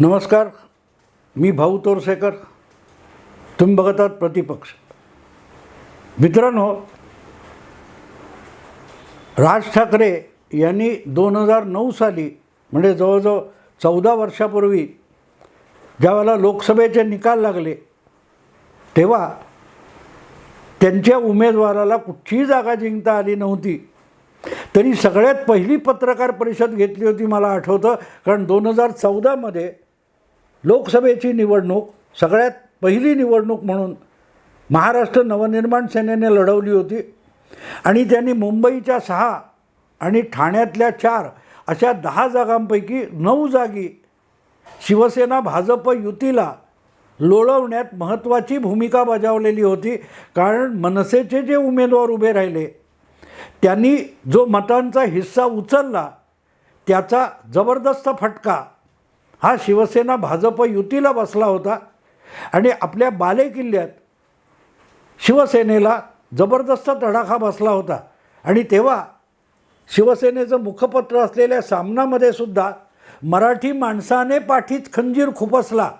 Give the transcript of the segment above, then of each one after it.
नमस्कार मी भाऊ तोरसेकर. तुम्ही बघत आहात प्रतिपक्ष. मित्रांनो राज ठाकरे यांनी दोन हजार नऊ साली म्हणजे जवळजवळ चौदा वर्षापूर्वी ज्यावेळेला लोकसभेचे निकाल लागले तेव्हा त्यांच्या उमेदवाराला कुठचीही जागा जिंकता आली नव्हती. तरी सगळ्यात पहिली पत्रकार परिषद घेतली होती मला आठवतं कारण दोन हजार चौदामध्ये लोकसभेची निवडणूक सगळ्यात पहिली निवडणूक म्हणून महाराष्ट्र नवनिर्माण सेनेने लढवली होती. आणि त्यांनी मुंबईच्या सहा आणि ठाण्यातल्या चार अशा दहा जागांपैकी नऊ जागी शिवसेना भाजप युतीला लोळवण्यात महत्त्वाची भूमिका बजावलेली होती. कारण मनसेचे जे उमेदवार उभे राहिले त्यांनी जो मतांचा हिस्सा उचलला त्याचा जबरदस्त फटका हा शिवसेना भाजप युतीला बसला होता. आणि आपल्या बालेकिल्ल्यात शिवसेनेला जबरदस्त तडाखा बसला होता. आणि तेव्हा शिवसेनेचं मुखपत्र असलेल्या सामनामध्ये सुद्धा मराठी माणसाने पाठीत खंजीर खुपसला.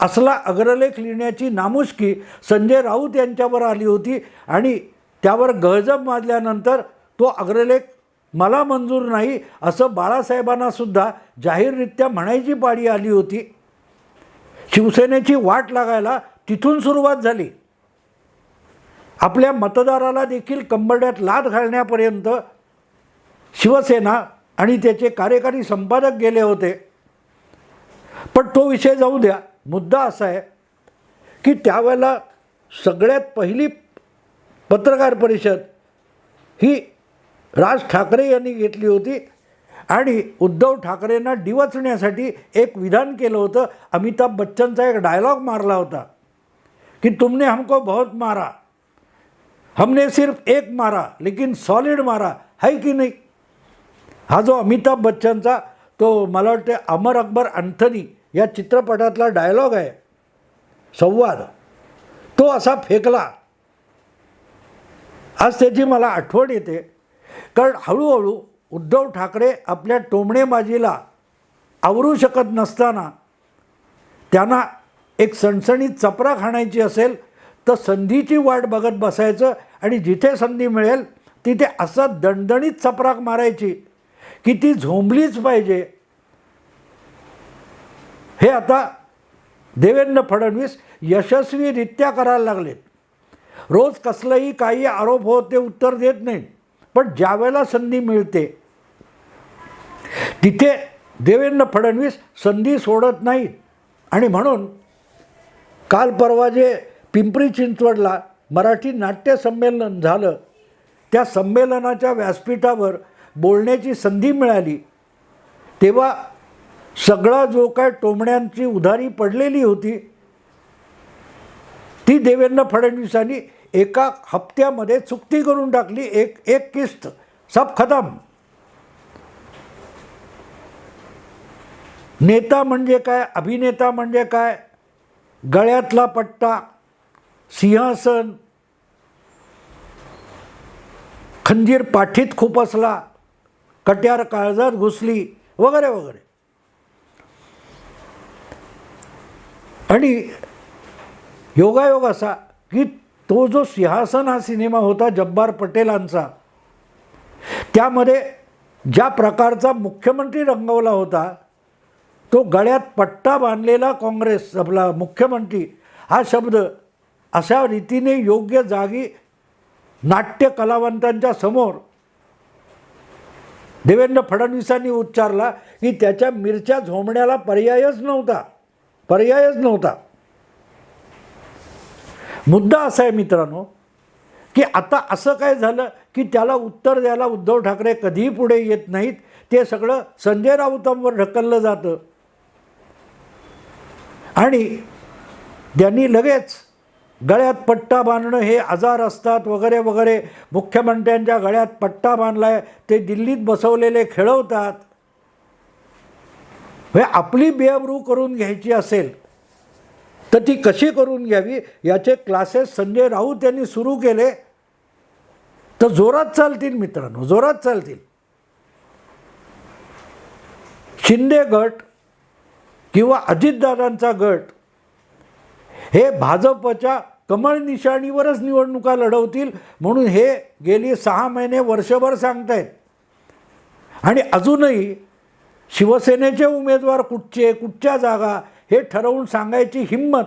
असला अग्रलेख लिहिण्याची नामुष्की संजय राऊत यांच्यावर आली होती आणि त्यावर गळजब माजल्यानंतर तो अग्रलेख मला मंजूर नाही असं बाळासाहेबांनासुद्धा जाहीररित्या म्हणायची पाळी आली होती. शिवसेनेची वाट लागायला तिथून सुरुवात झाली. आपल्या मतदाराला देखील कंबरड्यात लाद घालण्यापर्यंत शिवसेना आणि त्याचे कार्यकारी संपादक गेले होते. पण तो विषय जाऊ द्या. मुद्दा असा आहे की त्यावेळेला सगळ्यात पहिली पत्रकार परिषद ही राज ठाकरे यांनी घेतली होती. आणि उद्धव ठाकरेंना डिवचण्यासाठी एक विधान केलं होतं. अमिताभ बच्चनचा एक डायलॉग मारला होता. कि तुमने हमको बहुत मारा. हमने सिर्फ एक मारा लेकिन सॉलिड मारा. है की नाही? हा जो अमिताभ बच्चनचा तो मला वाटते अमर अकबर अँथनी या चित्रपटातला डायलॉग आहे. संवाद. तो असा फेकला. आज त्याची मला आठवण येते. कारण हळूहळू उद्धव ठाकरे आपल्या टोमणेबाजीला आवरू शकत नसताना त्यांना एक सणसणीत चपरा खाणायची असेल तर संधीची वाट बघत बसायचं आणि जिथे संधी मिळेल तिथे असं दणदणीत चपराक मारायची की ती झोंबलीच पाहिजे. हे आता देवेंद्र फडणवीस यशस्वीरित्या करायला लागलेत. रोज कसलंही काही आरोप होत ते उत्तर देत नाहीत. पण ज्यावेळेला संधी मिळते तिथे देवेंद्र फडणवीस संधी सोडत नाहीत. आणि म्हणून काल परवा जे पिंपरी चिंचवडला मराठी नाट्य संमेलन झालं त्या संमेलनाच्या व्यासपीठावर बोलण्याची संधी मिळाली. तेव्हा सगळा जो काय टोमण्यांची उधारी पडलेली होती ती देवेंद्र फडणवीसांनी एका हप्त्यामध्ये चुकती करून टाकली एक एक किस्त सब खतम. नेता म्हणजे काय? अभिनेता म्हणजे काय? गळ्यातला पट्टा सिंहासन. खंजीर पाठीत खुपसला कट्यार काळजात घुसली वगैरे वगैरे. आणि योगायोग असा तो जो सिंहासन हा सिनेमा होता जब्बार पटेलांचा त्यामध्ये ज्या प्रकारचा मुख्यमंत्री रंगवला होता तो गळ्यात पट्टा बांधलेला काँग्रेस आपला मुख्यमंत्री हा शब्द अशा रीतीने योग्य जागी नाट्य कलावंतांच्या समोर देवेंद्र फडणवीसांनी उच्चारला की त्याच्या मिरच्या झोमण्याला पर्यायच नव्हता पर्यायच नव्हता. मुद्दा असा आहे मित्रांनो की आता असं काय झालं की त्याला उत्तर द्यायला उद्धव ठाकरे कधीही पुढे येत नाहीत ते सगळं संजय राऊतांवर ढकललं जातं. आणि त्यांनी लगेच गळ्यात पट्टा बांधणं हे आजार असतात वगैरे वगैरे मुख्यमंत्र्यांच्या गळ्यात पट्टा बांधला आहे ते दिल्लीत बसवलेले खेळवतात. हे आपली बेअब्रू करून घ्यायची असेल तर ती कशी करून घ्यावी? याचे क्लासेस संजय राऊत यांनी सुरू केले. तर जोरात चालतील मित्रांनो जोरात चालतील. शिंदे गट किंवा अजितदादांचा गट हे भाजपच्या कमळ निशाणीवरच निवडणुका लढवतील म्हणून हे गेली सहा महिने वर्षभर सांगतायत. आणि अजूनही शिवसेनेचे उमेदवार कुठचे कुठच्या जागा हे ठरवून सांगायची हिंमत.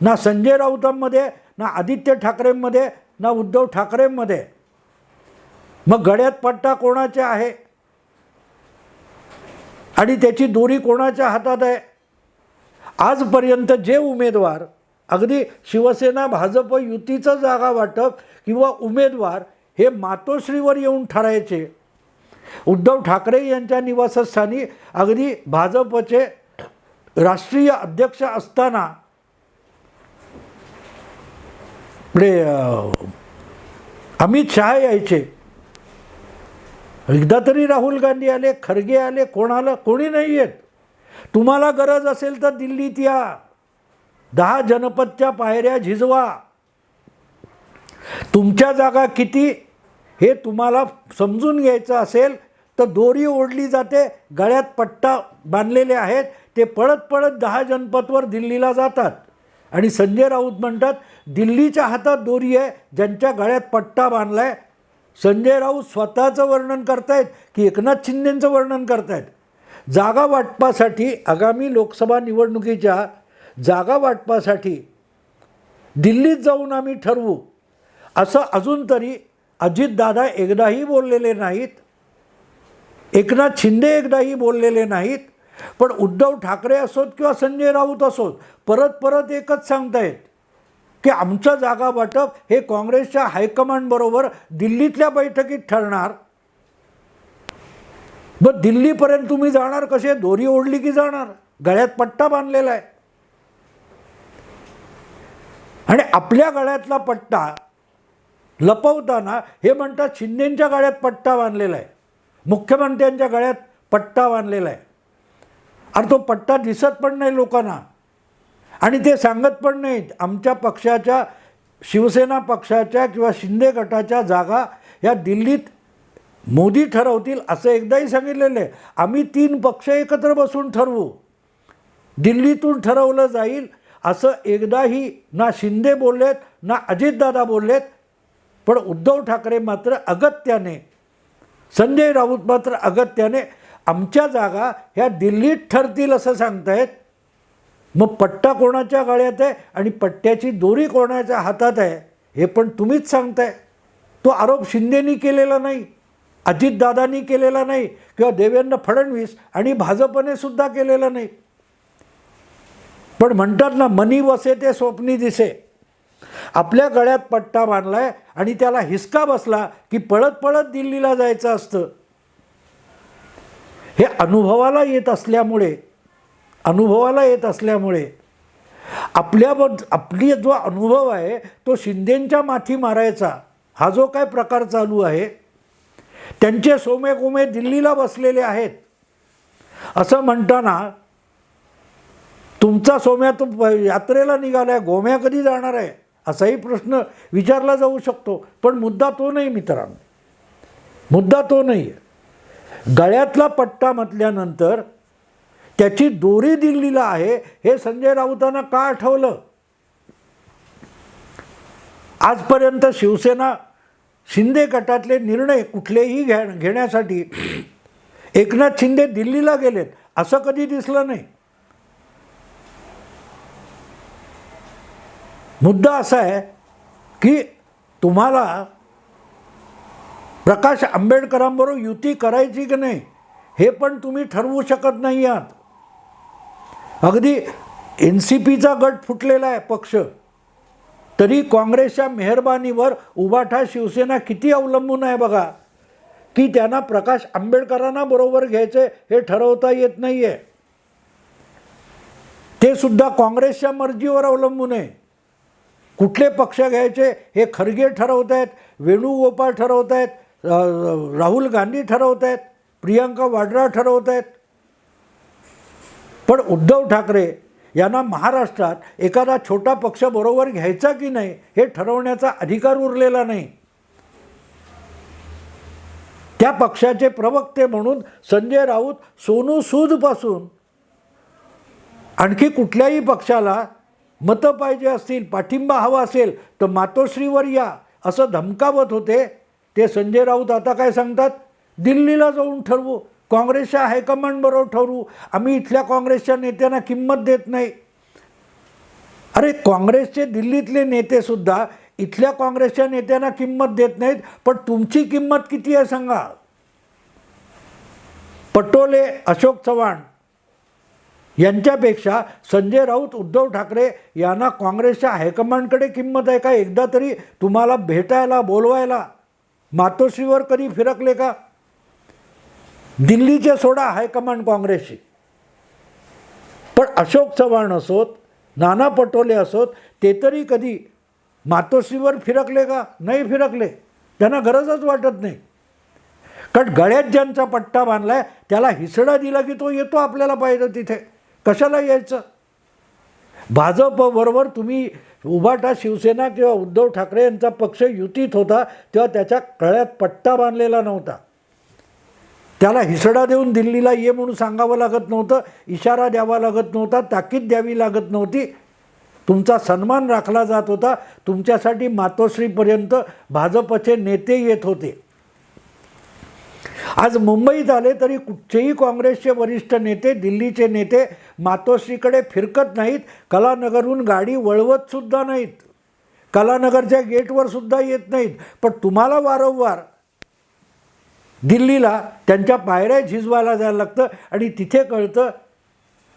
ना संजय राऊतांमध्ये ना आदित्य ठाकरेंमध्ये ना उद्धव ठाकरेंमध्ये. मग गड्यात पट्टा कोणाचे आहे? आणि त्याची दोरी कोणाच्या हातात आहे? आजपर्यंत जे उमेदवार अगदी शिवसेना भाजप युतीचं जागा वाटप किंवा उमेदवार हे मातोश्रीवर येऊन ठरायचे. उद्धव ठाकरे यांच्या निवासस्थानी अगदी भाजपचे राष्ट्रीय अध्यक्ष असताना म्हणजे, आपले अमित शहा यायचे. एकदा तरी राहुल गांधी आले खरगे आले कोण आलं कोणी नाही येत. तुम्हाला गरज असेल तर दिल्लीत या. दहा जनपदच्या पायऱ्या झिजवा. तुमच्या जागा किती? हे तुम्हाला समजून घ्यायचं असेल तर दोरी ओढली जाते गळ्यात पट्टा बांधलेले आहेत ते पळत पळत दहा जनपदवर दिल्लीला जातात. आणि संजय राऊत म्हणतात दिल्लीच्या हातात दोरी आहे ज्यांच्या गळ्यात पट्टा बांधला आहे संजय राऊत स्वतःचं वर्णन करतायत की एकनाथ शिंदेंचं वर्णन करतायत. जागा वाटपासाठी आगामी लोकसभा निवडणुकीच्या जागा वाटपासाठी दिल्लीत जाऊन आम्ही ठरवू. असं अजून तरी अजितदादा एकदाही बोललेले नाहीत. एकनाथ शिंदे एकदाही बोललेले नाहीत. पण उद्धव ठाकरे असोत किंवा संजय राऊत असोत परत परत एकच सांगतायत की आमचं जागा वाटप हे काँग्रेसच्या हायकमांडबरोबर दिल्लीतल्या बैठकीत ठरणार. मग दिल्लीपर्यंत तुम्ही जाणार कसे? दोरी ओढली की जाणार? गळ्यात पट्टा बांधलेला आहे. आणि आपल्या गळ्यातला पट्टा लपवताना हे म्हणतात शिंदेंच्या गळ्यात पट्टा बांधलेला आहे. मुख्यमंत्र्यांच्या गळ्यात पट्टा बांधलेला आहे. आणि तो पट्टा दिसत पण नाही लोकांना. आणि ते सांगत पण नाहीत आमच्या पक्षाच्या शिवसेना पक्षाच्या किंवा शिंदे गटाच्या जागा या दिल्लीत मोदी ठरवतील असं एकदाही सांगितलेलं आहे. आम्ही तीन पक्ष एकत्र बसून ठरवू. दिल्लीतून ठरवलं जाईल असं एकदाही ना शिंदे बोललेत ना अजितदादा बोललेत. पण उद्धव ठाकरे मात्र अगत्याने संजय राऊत मात्र अगत्याने आमच्या जागा ह्या दिल्लीत ठरतील असं सांगतायत. मग पट्टा कोणाच्या गळ्यात आहे आणि पट्ट्याची दोरी कोणाच्या हातात आहे हे पण तुम्हीच सांगताय. तो आरोप शिंदेनी केलेला नाही अजितदादांनी केलेला नाही किंवा देवेंद्र फडणवीस आणि भाजपने सुद्धा केलेला नाही. पण म्हणतात ना मनी वसे ते स्वप्नी दिसे. आपल्या गळ्यात पट्टा बांधलाय आणि त्याला हिसका बसला की पळत पळत दिल्लीला जायचं असतं. हे अनुभवाला येत असल्यामुळे अनुभवाला येत असल्यामुळे आपल्या आपली जो अनुभव आहे तो शिंदेंच्या माथी मारायचा हा जो काय प्रकार चालू आहे त्यांचे सोमेकोमे दिल्लीला बसलेले आहेत. असं म्हणताना तुमचा सोम्या तो यात्रेला निघाला आहे गोम्या कधी जाणार आहे असाही प्रश्न विचारला जाऊ शकतो पण मुद्दा तो नाही मित्रांनो. मुद्दा तो नाही आहे गळ्यातला पट्टा म्हटल्यानंतर त्याची दोरी दिल्लीला आहे हे संजय राऊतांना का आठवलं? आजपर्यंत शिवसेना शिंदे गटातले निर्णय कुठलेही घ्या घेण्यासाठी एकनाथ शिंदे दिल्लीला गेलेत असं कधी दिसलं नाही. मुद्दा असा आहे की तुम्हाला प्रकाश आंबेडकरांबरोबर युती करायची की नाही हे पण तुम्ही ठरवू शकत नाही आहात. अगदी एन सी पीचा गट फुटलेला आहे पक्ष. तरी काँग्रेसच्या मेहरबानीवर उभाठा शिवसेना किती अवलंबून आहे बघा. की त्यांना प्रकाश आंबेडकरांना बरोबर घ्यायचे हे ठरवता येत नाही आहे ते सुद्धा काँग्रेसच्या मर्जीवर अवलंबून आहे. कुठले पक्ष घ्यायचे हे खरगे ठरवत आहेत वेणुगोपाळ ठरवत आहेत राहुल गांधी ठरवत आहेत प्रियंका वाड्रा ठरवत आहेत. पण उद्धव ठाकरे यांना महाराष्ट्रात एखादा छोटा पक्ष बरोबर घ्यायचा की नाही हे ठरवण्याचा अधिकार उरलेला नाही. त्या पक्षाचे प्रवक्ते म्हणून संजय राऊत सोनू सूदपासून आणखी कुठल्याही पक्षाला मतं पाहिजे असतील पाठिंबा हवा असेल तर मातोश्रीवर या असं धमकावत होते ते संजय राऊत आता काय सांगतात? दिल्लीला जाऊन ठरवू. काँग्रेसच्या हायकमांडबरोबर ठरवू. आम्ही इथल्या काँग्रेसच्या नेत्यांना किंमत देत नाही. अरे काँग्रेसचे दिल्लीतले नेतेसुद्धा इथल्या काँग्रेसच्या नेत्यांना किंमत देत नाहीत पण तुमची किंमत किती आहे सांगा? पटोले अशोक चव्हाण यांच्यापेक्षा संजय राऊत उद्धव ठाकरे यांना काँग्रेसच्या हायकमांडकडे किंमत आहे का? एकदा तरी तुम्हाला भेटायला बोलवायला. मातोश्रीवर कधी फिरकले का? दिल्लीचे सोडा हायकमांड काँग्रेसची पण अशोक चव्हाण असोत नाना पटोले असोत ते तरी कधी मातोश्रीवर फिरकले का? नाही फिरकले. त्यांना गरजच वाटत नाही. कारण गळ्यात ज्यांचा पट्टा बांधलाय त्याला हिसडा दिला की तो येतो आपल्याला पाहिजे तिथे. कशाला यायचं? भाजपबरोबर तुम्ही उभाटा शिवसेना किंवा उद्धव ठाकरे यांचा पक्ष युतीत होता तेव्हा त्याच्या कळ्यात पट्टा बांधलेला नव्हता. त्याला हिसडा देऊन दिल्लीला ये म्हणून सांगावं लागत नव्हतं इशारा द्यावा लागत नव्हता ताकीद द्यावी लागत नव्हती. तुमचा सन्मान राखला जात होता तुमच्यासाठी मातोश्रीपर्यंत भाजपचे नेते येत होते. आज मुंबईत आले तरी कुठचेही काँग्रेसचे वरिष्ठ नेते दिल्लीचे नेते मातोश्रीकडे फिरकत नाहीत. कलानगरहून गाडी वळवतसुद्धा नाहीत. कलानगरच्या गेटवर सुद्धा येत नाहीत. पण तुम्हाला वारंवार दिल्लीला त्यांच्या पायऱ्या झिजवायला जायला लागतं आणि तिथे कळतं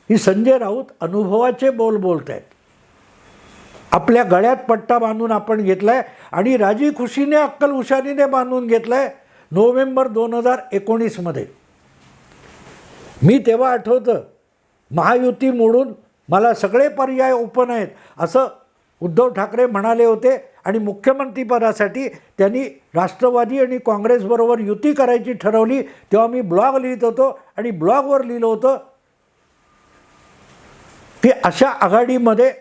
की संजय राऊत अनुभवाचे बोल बोलत आहेत आपल्या गळ्यात पट्टा बांधून आपण घेतला आहे आणि राजी खुशीने अक्कल हुशारीने बांधून घेतला आहे नोव्हेंबर दोन हजार एकोणीसमध्ये. मी तेव्हा आठवतं महायुती मोडून मला सगळे पर्याय ओपन आहेत असं उद्धव ठाकरे म्हणाले होते आणि मुख्यमंत्रीपदासाठी त्यांनी राष्ट्रवादी आणि काँग्रेसबरोबर युती करायची ठरवली तेव्हा मी ब्लॉग लिहित होतो आणि ब्लॉगवर लिहिलं होतं की अशा आघाडीमध्ये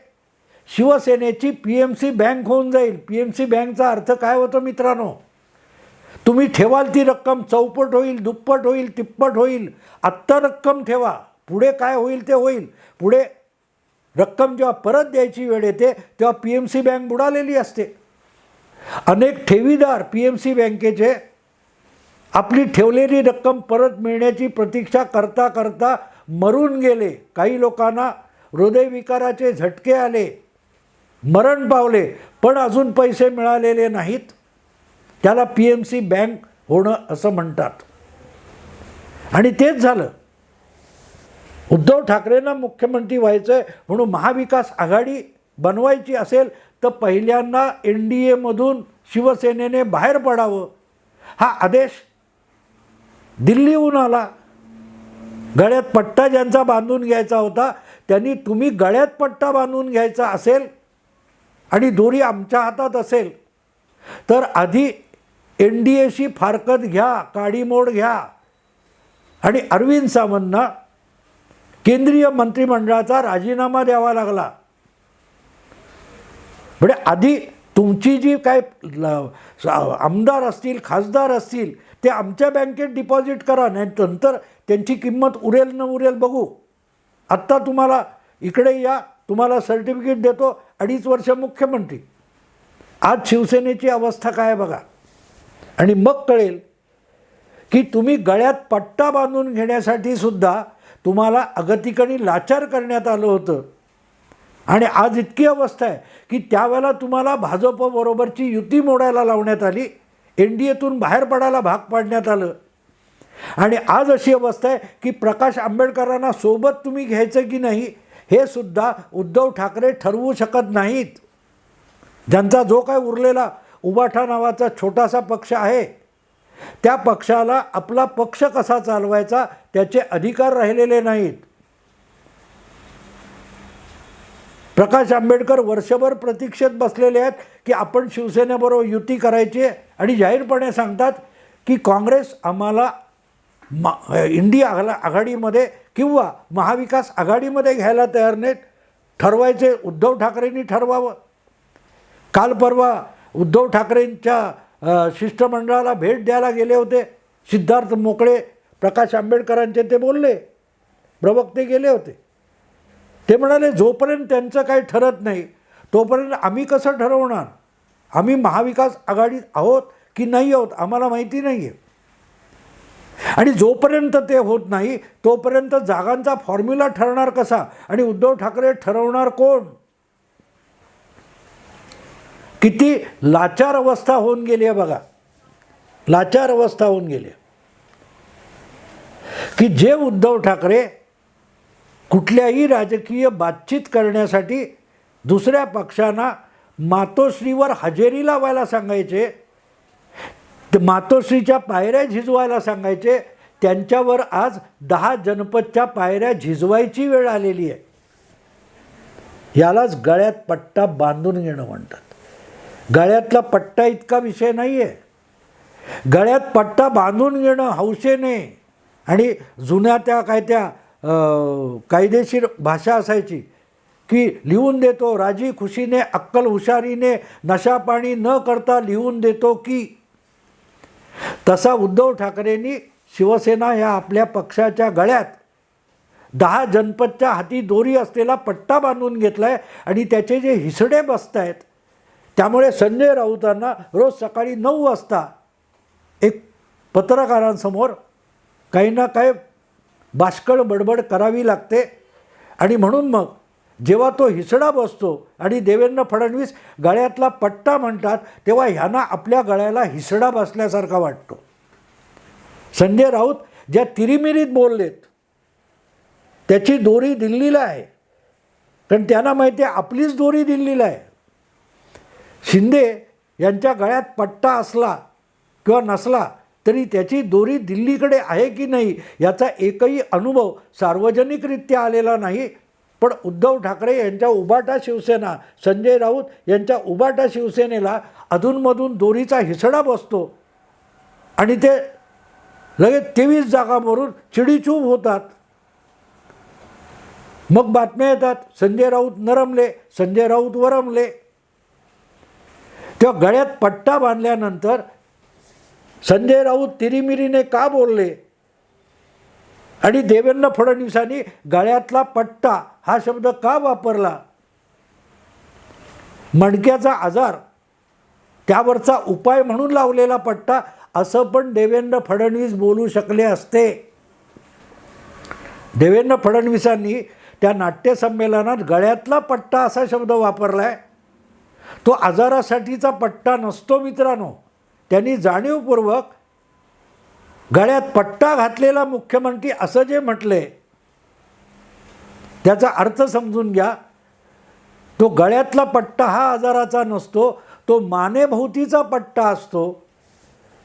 शिवसेनेची पी एम सी बँक होऊन जाईल. पी एम सी बँकचा अर्थ काय होतो मित्रांनो? तुम्ही ठेवाल ती रक्कम चौपट होईल दुप्पट होईल तिप्पट होईल. आत्ता रक्कम ठेवा. पुढे काय होईल ते होईल. पुढे रक्कम जेव्हा परत द्यायची वेळ येते तेव्हा पी एम सी बँक बुडालेली असते. अनेक ठेवीदार पी एम सी बँकेचे आपली ठेवलेली रक्कम परत मिळण्याची प्रतीक्षा करता करता मरून गेले. काही लोकांना हृदयविकाराचे झटके आले मरण पावले पण अजून पैसे मिळालेले नाहीत. त्याला पी एम सी बँक होणं असं म्हणतात. आणि तेच झालं. उद्धव ठाकरेंना मुख्यमंत्री व्हायचं आहे म्हणून महाविकास आघाडी बनवायची असेल तर पहिल्यांदा एन डी एमधून शिवसेनेने बाहेर पडावं. हा आदेश दिल्लीहून आला. गळ्यात पट्टा ज्यांचा बांधून घ्यायचा होता त्यांनी तुम्ही गळ्यात पट्टा बांधून घ्यायचा असेल आणि दोरी आमच्या हातात असेल तर आधी एन डी एशी फारकत घ्या काडीमोड घ्या. आणि अरविंद सावंतना केंद्रीय मंत्रिमंडळाचा राजीनामा द्यावा लागला. म्हणजे आधी तुमची जी काय आमदार असतील खासदार असतील ते आमच्या बँकेत डिपॉझिट करा नाही नंतर त्यांची किंमत उरेल न उरेल बघू. आत्ता तुम्हाला इकडे या तुम्हाला सर्टिफिकेट देतो अडीच वर्ष मुख्यमंत्री. आज शिवसेनेची अवस्था काय आहे बघा. आणि मग कळेल की तुम्ही गळ्यात पट्टा बांधून घेण्यासाठी सुद्धा तुम्हाला अगतिकणी लाचार करण्यात आलं होतं. आणि आज इतकी अवस्था आहे की त्यावेळेला तुम्हाला भाजपबरोबरची युती मोडायला लावण्यात आली. एन डी एतून बाहेर पडायला भाग पाडण्यात आलं. आणि आज अशी अवस्था आहे की प्रकाश आंबेडकरांना सोबत तुम्ही घ्यायचं की नाही हे सुद्धा उद्धव ठाकरे ठरवू शकत नाहीत. ज्यांचा जो काय उरलेला उबाठा नावाचा छोटासा पक्ष आहे. त्या पक्षाला आपला पक्ष कसा चालवायचा त्याचे अधिकार राहिलेले नाहीत. प्रकाश आंबेडकर वर्षभर प्रतीक्षेत बसलेले आहेत की आपण शिवसेनेबरोबर युती करायची आहे आणि जाहीरपणे सांगतात की काँग्रेस आम्हाला मा इंडिया आघा आघाडीमध्ये किंवा महाविकास आघाडीमध्ये घ्यायला तयार नाहीत. ठरवायचे उद्धव ठाकरेंनी ठरवावं. काल परवा उद्धव ठाकरेंच्या शिष्टमंडळाला भेट द्यायला गेले होते. सिद्धार्थ मोकळे प्रकाश आंबेडकरांचे ते बोलले. प्रवक्ते गेले होते. ते म्हणाले जोपर्यंत त्यांचं काही ठरत नाही तोपर्यंत आम्ही कसं ठरवणार? आम्ही महाविकास आघाडीत आहोत की नाही आहोत आम्हाला माहिती नाही आहे आणि जोपर्यंत ते होत नाही तोपर्यंत जागांचा फॉर्म्युला ठरणार कसा? आणि उद्धव ठाकरे ठरवणार कोण? किती लाचार अवस्था होऊन गेली आहे बघा. लाचार अवस्था होऊन गेली आहे. की जे उद्धव ठाकरे कुठल्याही राजकीय बातचीत करण्यासाठी दुसऱ्या पक्षांना मातोश्रीवर हजेरी लावायला सांगायचे मातोश्रीच्या पायऱ्या झिजवायला सांगायचे त्यांच्यावर आज दहा जनपदच्या पायऱ्या झिजवायची वेळ आलेली आहे. यालाच गळ्यात पट्टा बांधून घेणं म्हणतात. गळ्यातला पट्टा इतका विषय नाही आहे गळ्यात पट्टा बांधून घेणं हौसेने आणि जुन्या त्या काय त्या कायदेशीर भाषा असायची की लिहून देतो राजी खुशीने अक्कल हुशारीने नशापाणी न करता लिहून देतो की. तसा उद्धव ठाकरेंनी शिवसेना ह्या आपल्या पक्षाच्या गळ्यात दहा जनपदच्या हाती दोरी असलेला पट्टा बांधून घेतला आहे आणि त्याचे जे हिसडे बसत आहेत त्यामुळे संजय राऊतांना रोज सकाळी नऊ वाजता एक पत्रकारांसमोर काही ना काही बाष्कळ बडबड करावी लागते. आणि म्हणून मग जेव्हा तो हिसडा बसतो आणि देवेंद्र फडणवीस गळ्यातला पट्टा म्हणतात तेव्हा ह्यांना आपल्या गळ्याला हिसडा बसल्यासारखा वाटतो. संजय राऊत ज्या तिरिमिरीत बोललेत त्याची दोरी दिल्लीला आहे. कारण त्यांना माहिती आहे आपलीच दोरी दिल्लीला आहे. शिंदे यांच्या गळ्यात पट्टा असला किंवा नसला तरी त्याची दोरी दिल्लीकडे आहे की नाही याचा एकही अनुभव सार्वजनिकरित्या आलेला नाही. पण उद्धव ठाकरे यांच्या उबाटा शिवसेना संजय राऊत यांच्या उबाटा शिवसेनेला अधूनमधून दोरीचा हिसडा बसतो. आणि ते लगेच तेवीस जागांवरून चिडीचूप होतात. मग बातम्या येतात संजय राऊत नरमले संजय राऊत वरमले. त्या गळ्यात पट्टा बांधल्यानंतर संजय राऊत तिरीमिरीने का बोलले? आणि देवेंद्र फडणवीसांनी गळ्यातला पट्टा हा शब्द का वापरला? मणक्याचा आजार त्यावरचा उपाय म्हणून लावलेला पट्टा असं पण देवेंद्र फडणवीस बोलू शकले असते. देवेंद्र फडणवीसांनी त्या नाट्यसंमेलनात गळ्यातला पट्टा असा शब्द वापरला आहे तो आजारासाठीचा पट्टा नसतो मित्रांनो. त्यांनी जाणीवपूर्वक गळ्यात पट्टा घातलेला मुख्यमंत्री असं जे म्हटले त्याचा अर्थ समजून घ्या. तो गळ्यातला पट्टा हा आजाराचा नसतो तो मानेभोवतीचा पट्टा असतो.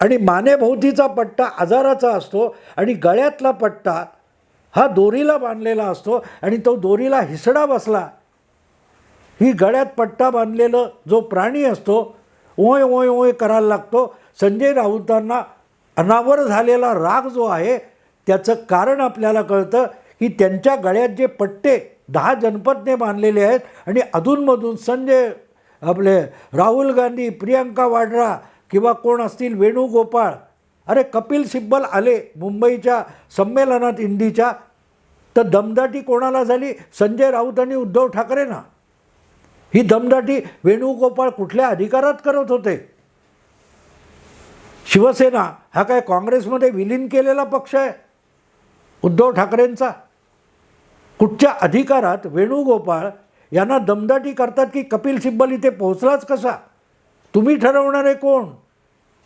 आणि मानेभोवतीचा पट्टा आजाराचा असतो आणि गळ्यातला पट्टा हा दोरीला बांधलेला असतो आणि तो दोरीला हिसडा बसला. ही गळ्यात पट्टा बांधलेलं जो प्राणी असतो ओय ओय ओय करायला लागतो. संजय राऊतांना अनावर झालेला राग जो आहे त्याचं कारण आपल्याला कळतं की त्यांच्या गळ्यात जे पट्टे दहा जनपदने बांधलेले आहेत आणि अधूनमधून संजय आपले राहुल गांधी प्रियंका वाड्रा किंवा कोण असतील वेणुगोपाळ अरे कपिल सिब्बल आले मुंबईच्या संमेलनात हिंदीच्या तर दमदाटी कोणाला झाली? संजय राऊत आणि उद्धव ठाकरेंना ही दमदाटी वेणुगोपाळ कुठल्या अधिकारात करत होते? शिवसेना हा काय काँग्रेसमध्ये विलीन केलेला पक्ष आहे? उद्धव ठाकरेंचा? कुठच्या अधिकारात वेणुगोपाळ यांना दमदाटी करतात की कपिल सिब्बल इथे पोहोचलाच कसा? तुम्ही ठरवणारे कोण?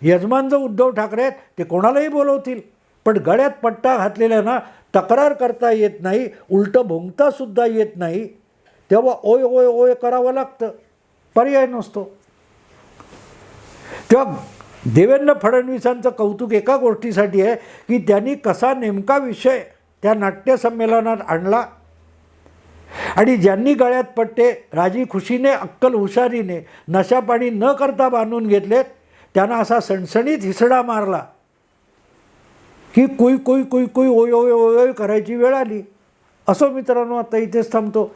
यजमान जो उद्धव ठाकरे आहेत ते कोणालाही बोलवतील. पण गळ्यात पट्टा घातलेल्यांना तक्रार करता येत नाही उलटं भोंगतासुद्धा येत नाही. तेव्हा ओय ओय ओय करावं लागतं. पर्याय नसतो. तेव्हा देवेंद्र फडणवीसांचं कौतुक एका गोष्टीसाठी आहे की त्यांनी कसा नेमका विषय त्या नाट्यसंमेलनात आणला. आणि ज्यांनी गळ्यात पट्टे राजी खुशीने अक्कल हुशारीने नशापाणी न करता बांधून घेतलेत त्यांना असा सणसणीत हिसडा मारला की कुई कुई कुई कुई ओय ओय ओय करायची वेळ आली. असो मित्रांनो आता इथेच थांबतो.